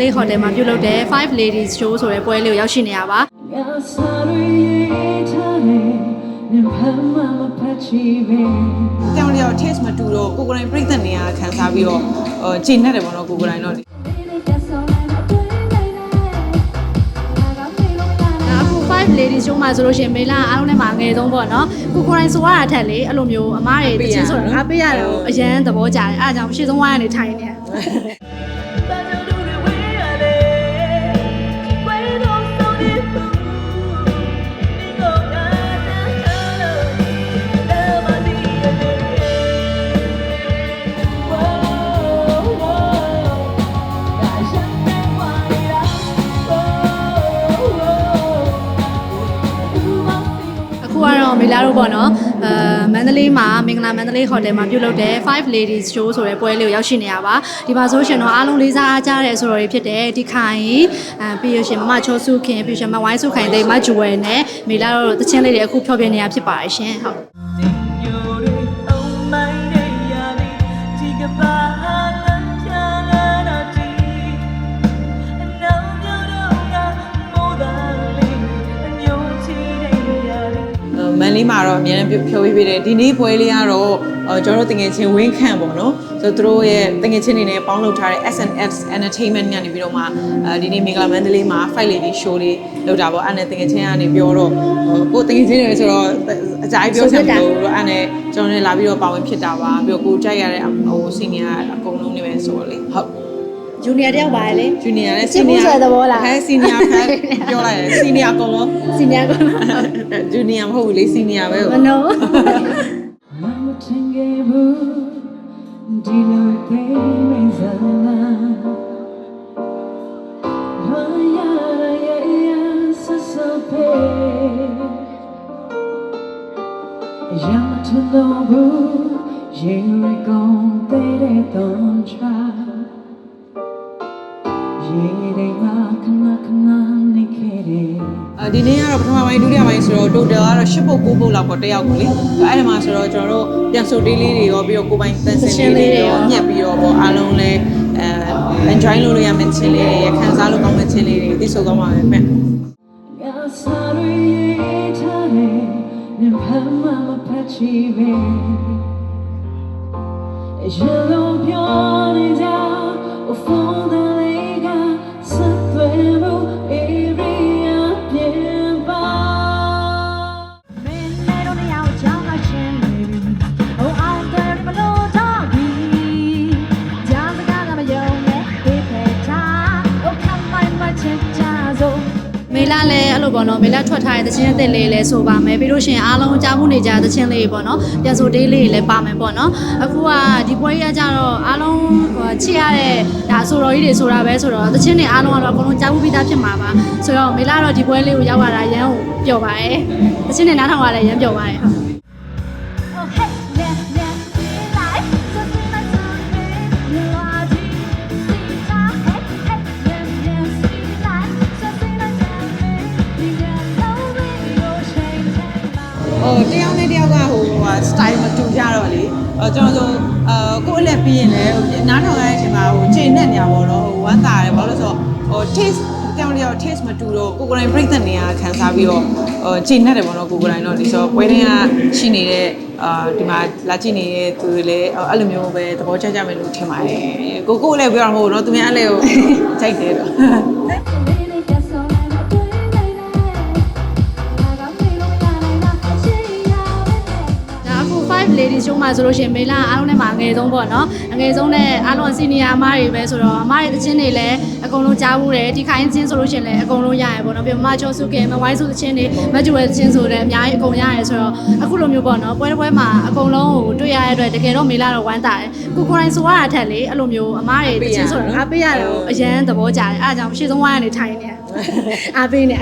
လေးဟိုတယ်မှာပြုလုပ်တဲ့5 ladies show ဆိုတဲ့ပွဲလေးကိုရောက်ရှိနေရပါတောင်လျောက် taste မတူတော့ကိုကိုတိုင်းပြိသက်နေရခံစားပြီးတော့ခြေနဲ့တယ်ပေါ့နော်ကိုကိုတိုင်းတော့5 ladies ကျုံးမှာဆိုလို့ရှင်မေလာအားလုံးနဲ့မှာငယ်ဆုံးပေါ့နော်ကိုကိုတိုင်းဆိုရတာထက်လေအဲ့လိုမျိုးအမတွေတချင်းဆိုတာအားပေးရတော့အရန်သဘောကျတယ်အားကြောင့်ရှေ့ဆုံးဝါးရနေထိုင်နေ လာတို့ပေါ့နော်အဲမန္တလေးမှာမင်္ဂလာမန္တလေးဟိုတယ်မှာပြုလုပ်တဲ့5 ladies show ဆိုတဲ့ပွဲလေးကိုရောက်ရှိနေရပါဒီမှာဆိုရှင်တော့အားလုံးလေးစားအားကြတဲ့ဆိုတော်တွေဖြစ်တဲ့ဒီခိုင်အဲပြီးရရှင်မမချောစုခင်ပြီးရှင်မဝိုင်းစုခိုင်သိမ်းမဂျူဝဲနဲ့မေလာတို့တချင်းလေးတွေအခုဖျော်ပြနေရဖြစ်ပါတယ်ရှင်ဟုတ် န်လေးမှာတော့အများနဲ့ဖြောပေးပေးတယ်ဒီနေ့ပွဲလေးကတော့ဟိုကျွန်တော်တို့တငယ်ချင်းဝင်းခန့်ပေါ့နော်ဆိုတော့သူတို့ရဲ့တငယ်ချင်းတွေနဲ့ပေါင်းလုပ်ထားတဲ့ SNS Entertainment ညနေပြီးတော့မှအဲဒီနေ့မင်္ဂလာမန္တလေးမှာ fight lady show လေးလုပ်တာပေါ့အဲ့နဲ့တငယ်ချင်းကနေပြောတော့ဟိုကိုတငယ်ချင်းတွေဆိုတော့အကြိုက်ပြောချင်တယ်လို့အဲ့နဲ့ကျွန်တော်လည်းလာပြီးတော့ပါဝင်ဖြစ်တာပါပြီးတော့ကိုကြိုက်ရတဲ့ဟို senior အကုန်လုံးနေပဲဆိုတော့လေဟုတ် ဂျူနီယာတယောက်ပါလေဂျူနီယာနဲ့ချစ်မှုဆိုတဲ့သဘောလားဟဲစီနီယာဖက်ပြောလိုက်တယ်စီနီယာအကုန်လုံးစီနီယာကဂျူနီယာမဟုတ်ဘူးလေစီနီယာပဲမနို Mama tengebu dilo ke mezala Maya ya ya sasape Yama to lobu Yere gon tere doncha Yere ma kana kana nikere အဲ ဒီနေ့ကတော့ပထမပိုင်းဒုတိယပိုင်းဆိုတော့ total ကတော့10ပုတ်9ပုတ်လောက်ပေါ့တစ်ယောက်ကိုလေအဲ့ဒီမှာဆိုတော့ကျွန်တော်တို့ပြန်ဆိုတေးလေးတွေရောပြီးတော့ကိုယ်ပိုင်တန်စင်လေးတွေရောညက်ပြီးတော့ပေါ့အားလုံးလဲအဲ enjoy လုပ်လို့ရမယ့်ချင်းလေးတွေခံစားလို့ကောင်းမယ့်ချင်းလေးတွေသိဆိုကောင်းပါပဲမဲ့ Ya sariye tare ne pama လာလည်းအဲ့လိုပေါ့နော်မေလာထွက်ထားတဲ့သချင်းအသစ်လေးလည်းဆိုပါမယ်ပြီးလို့ရှိရင်အားလုံးကြားမှုနေကြတဲ့သချင်းလေးပေါ့နော်ပြန်ဆိုတေးလေးလည်းပါမယ်ပေါ့နော်အခုကဒီပွဲကြီးကကြတော့အားလုံးဟိုချစ်ရတဲ့ဒါဆိုတော်ကြီးတွေဆိုတာပဲဆိုတော့သချင်းတွေအားလုံးကတော့အကုန်လုံးကြားမှုပြီးသားဖြစ်မှာပါဆိုတော့မေလာတော့ဒီပွဲလေးကိုရောက်လာတာရမ်းကိုပျော်ပါတယ်သချင်းတွေနားထောင်ရလည်းရမ်းပျော်ပါတယ်ဟုတ် ကျွန်တော်ဆိုအာကိုယ့်အလက်ပြီးရင်လည်းနားထောင်ရတဲ့အချိန်မှာဟိုချိန်နဲ့နေရပါတော့ဟိုဝမ်းသာတယ်ဘာလို့လဲဆိုတော့ဟို taste တယောက်တယောက် taste မတူတော့ကိုကိုယ်တိုင်ပြိဿနေရခံစားပြီးတော့ဟိုချိန်နဲ့တယ်ပေါ့နော်ကိုကိုယ်တိုင်တော့ဒီဆိုပွဲတိုင်းကရှိနေတဲ့အာဒီမှာလာကြည့်နေတဲ့သူတွေလည်းအဲ့လိုမျိုးပဲသဘောကျကြမယ်လို့ထင်ပါတယ်ကိုကိုလည်းပြောရမှာမဟုတ်တော့သူများအလဲကိုကြိုက်တယ်တော့ ladies show မှာဆိုလို့ရှိရင်မေလာအားလုံးထဲမှာအငယ်ဆုံးပေါ့နော်အငယ်ဆုံးနဲ့အားလုံးစီနီယာအမားတွေပဲဆိုတော့အမားတွေတချင်းတွေလည်းအကုန်လုံးကြားဘူးတယ်ဒီခိုင်းချင်းဆိုလို့ရှိရင်လည်းအကုန်လုံးရရပေါ့နော်ပြီးမမချောစုကင်မဝိုင်းစုတချင်းတွေမဂျူဝဲတချင်းဆိုလည်းအများကြီးအကုန်ရရဆိုတော့အခုလိုမျိုးပေါ့နော်ပွဲတစ်ပွဲမှာအကုန်လုံးကိုတွေ့ရတဲ့အတွက်တကယ်တော့မေလာတော့ဝမ်းသာတယ်ကိုကိုယ်တိုင်ဆိုရတာထက်လေအဲ့လိုမျိုးအမားတွေတချင်းဆိုတာအားပေးရတယ်အရန်သဘောကျတယ်အားကြောင့်ရှေ့ဆုံးဝိုင်းကနေထိုင်နေအားပေးနေ